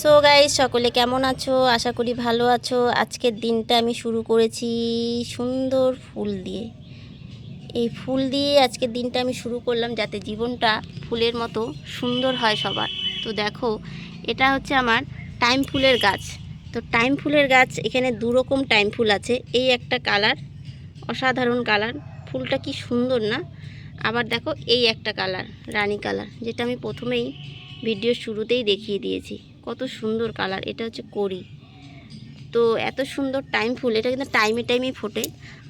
So guys সকলে কেমন আছো? আশা করি ভালো আছো। আজকের দিনটা আমি শুরু করেছি সুন্দর ফুল দিয়ে। এই ফুল দিয়ে আজকের দিনটা আমি শুরু করলাম যাতে জীবনটা ফুলের মতো সুন্দর হয় সবার। তো দেখো, এটা হচ্ছে আমার টাইম ফুলের গাছ। তো টাইম ফুলের গাছ, এখানে দু রকম টাইম ফুল আছে। এই একটা কালার, অসাধারণ কালার। ফুলটা কি সুন্দর না? আবার দেখো, এই একটা কালার, রানী কালার, যেটা আমি প্রথমেই ভিডিও শুরুতেই দেখিয়ে দিয়েছি। কত সুন্দর কালার, এটা হচ্ছে করি তো এত সুন্দর টাইম ফুল, এটা কিন্তু টাইমে টাইমে ফোটে।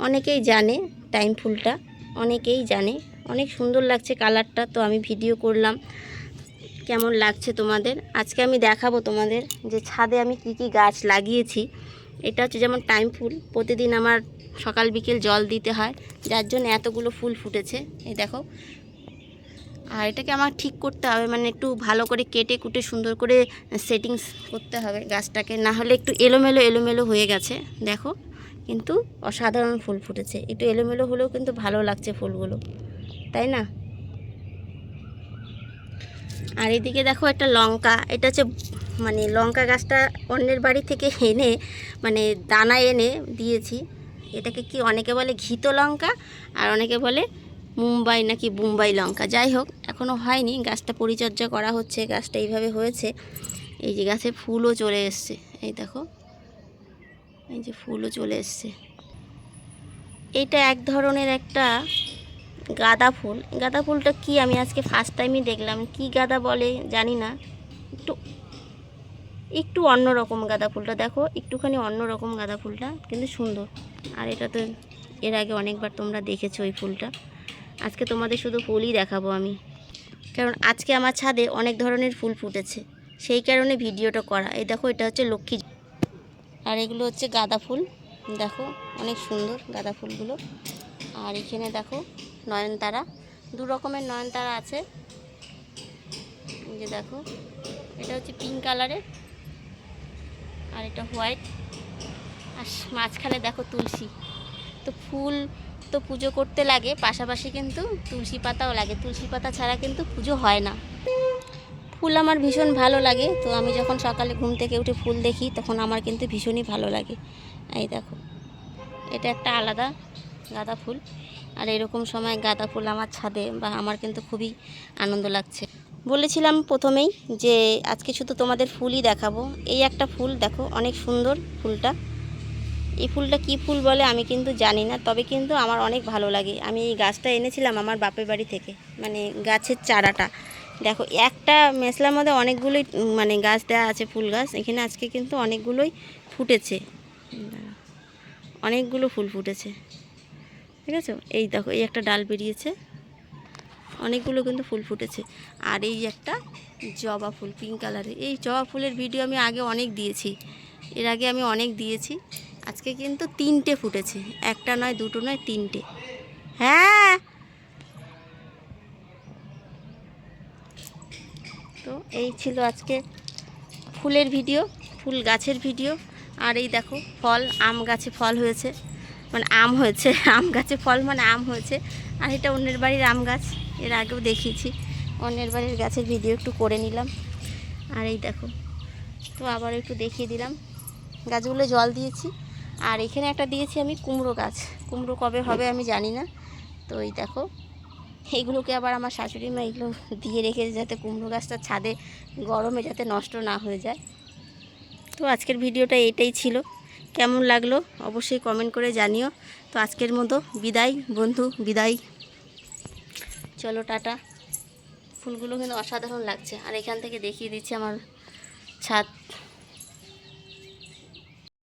অনেকেই জানে টাইম ফুলটা, অনেকেই জানে। অনেক সুন্দর লাগছে কালারটা, তো আমি ভিডিও করলাম কেমন লাগছে তোমাদের। আজকে আমি দেখাবো তোমাদের যে ছাদে আমি কি কি গাছ লাগিয়েছি। এটা হচ্ছে যেমন টাইম ফুল, প্রতিদিন আমার সকাল বিকেল জল দিতে হয়, যার জন্য এতগুলো ফুল ফুটেছে। এই দেখো আর এটাকে আমার ঠিক করতে হবে মানে একটু ভালো করে কেটে কুটে সুন্দর করে সেটিংস করতে হবে গাছটাকে, না হলে একটু এলোমেলো এলোমেলো হয়ে গেছে, দেখো। কিন্তু অসাধারণ ফুল ফুটেছে, একটু এলোমেলো হলেও কিন্তু ভালো লাগছে ফুলগুলো, তাই না? আর এদিকে দেখো একটা লঙ্কা, এটা হচ্ছে মানে লঙ্কা গাছটা অন্যের বাড়ি থেকে এনে মানে দানা এনে দিয়েছি। এটাকে কি অনেকে বলে ঘিত লঙ্কা আর অনেকে বলে মুম্বাই নাকি মুম্বাই লঙ্কা। যাই হোক এখনও হয়নি। গাছটা পরিচর্যা করা হচ্ছে, গাছটা এইভাবে হয়েছে। এই যে গাছে ফুলও চলে এসছে। এই দেখো, এই যে ফুলও চলে এসছে। এইটা এক ধরনের একটা গাঁদা ফুল। গাঁদা ফুলটা কি? আমি আজকে ফার্স্ট টাইমই দেখলাম। কি গাঁদা বলে জানি না। একটু একটু অন্যরকম গাঁদা ফুলটা দেখো। একটুখানি অন্যরকম গাঁদা ফুলটা, কিন্তু সুন্দর। আর এটা তো এর আগে অনেকবার তোমরা দেখেছ ওই ফুলটা। আজকে তোমাদের শুধু ফুলই দেখাবো আমি। কারণ আজকে আমার ছাদে অনেক ধরনের ফুল ফুটেছে। সেই কারণে ভিডিওটা করা। এই দেখো, এটা হচ্ছে লক্ষ্মী আর এগুলো হচ্ছে গাঁদা ফুল। দেখো, অনেক সুন্দর গাঁদা ফুলগুলো। আর এখানে দেখো, নয়নতারা। দু রকমের নয়নতারা আছে। যে দেখো, এটা হচ্ছে পিঙ্ক কালারের আর এটা হোয়াইট আর মাঝখানে দেখো তুলসী। তো ফুল তো পুজো করতে লাগে, পাশাপাশি কিন্তু তুলসী পাতাও লাগে। তুলসী পাতা ছাড়া কিন্তু পুজো হয় না। ফুল আমার ভীষণ ভালো লাগে, তো আমি যখন সকালে ঘুম থেকে উঠে ফুল দেখি, তখন আমার কিন্তু ভীষণই ভালো লাগে। এই দেখো, এটা একটা আলাদা গাঁদা ফুল। আর এরকম সময় গাঁদা ফুল আমার ছাদে বা আমার কিন্তু খুবই আনন্দ লাগছে। বলেছিলাম প্রথমেই যে, আজকে শুধু তোমাদের ফুলই দেখাবো। এই একটা ফুল দেখো, অনেক সুন্দর ফুলটা। এই ফুলটা কি ফুল বলে আমি কিন্তু জানি না, তবে কিন্তু আমার অনেক ভালো লাগে। আমি এই গাছটা এনেছিলাম আমার বাপের বাড়ি থেকে মানে গাছের চারাটা। দেখো, একটা মেসলার মধ্যে অনেকগুলোই মানে গাছ দেওয়া আছে, ফুল গাছ। এখানে আজকে কিন্তু অনেকগুলোই ফুটেছে। অনেকগুলো ফুল ফুটেছে। ঠিক আছে? এই দেখো, এই একটা ডাল বেরিয়েছে। অনেকগুলো কিন্তু ফুল ফুটেছে। আর এই একটা জবা ফুল, পিঙ্ক কালারের। এই জবা ফুলের ভিডিও আমি আগে অনেক দিয়েছি। এর আগে আমি অনেক দিয়েছি। আজকে কিন্তু তিনটে ফুটেছে। একটা নয়, দুটো নয়, তিনটে। হ্যাঁ। তো এই ছিল আজকে ফুলের ভিডিও, ফুল গাছের ভিডিও। আর এই দেখো, ফল, আম গাছে ফল হয়েছে। মানে আম হয়েছে, আম গাছে ফল মানে আম হয়েছে। আর এটা অন্যের বাড়ির আম গাছ, এর আগেও দেখিয়েছি। অন্যের বাড়ির গাছের ভিডিও একটু করে নিলাম। আর এই দেখো, তো আবার একটু দেখিয়ে দিলাম। গাছগুলো জল দিয়েছি। আর এখানে একটা দিয়েছি আমি কুমড়ো গাছ। কুমড়ো কবে হবে আমি জানি না। তো এই দেখো এইগুলোকে আবার আমার শাশুড়ি মা এগুলো দিয়ে রেখেছে যাতে কুমড়ো গাছটা ছাদে গরমে যাতে নষ্ট না হয়ে যায়। তো আজকের ভিডিওটা এটাই ছিল। কেমন লাগল অবশ্যই কমেন্ট করে জানিও। তো আজকের মতো বিদায় বন্ধু, বিদায়। চলো, টাটা। ফুলগুলো কিন্তু অসাধারণ লাগছে। আর এখান থেকে দেখিয়ে দিচ্ছি আমার ছাদ।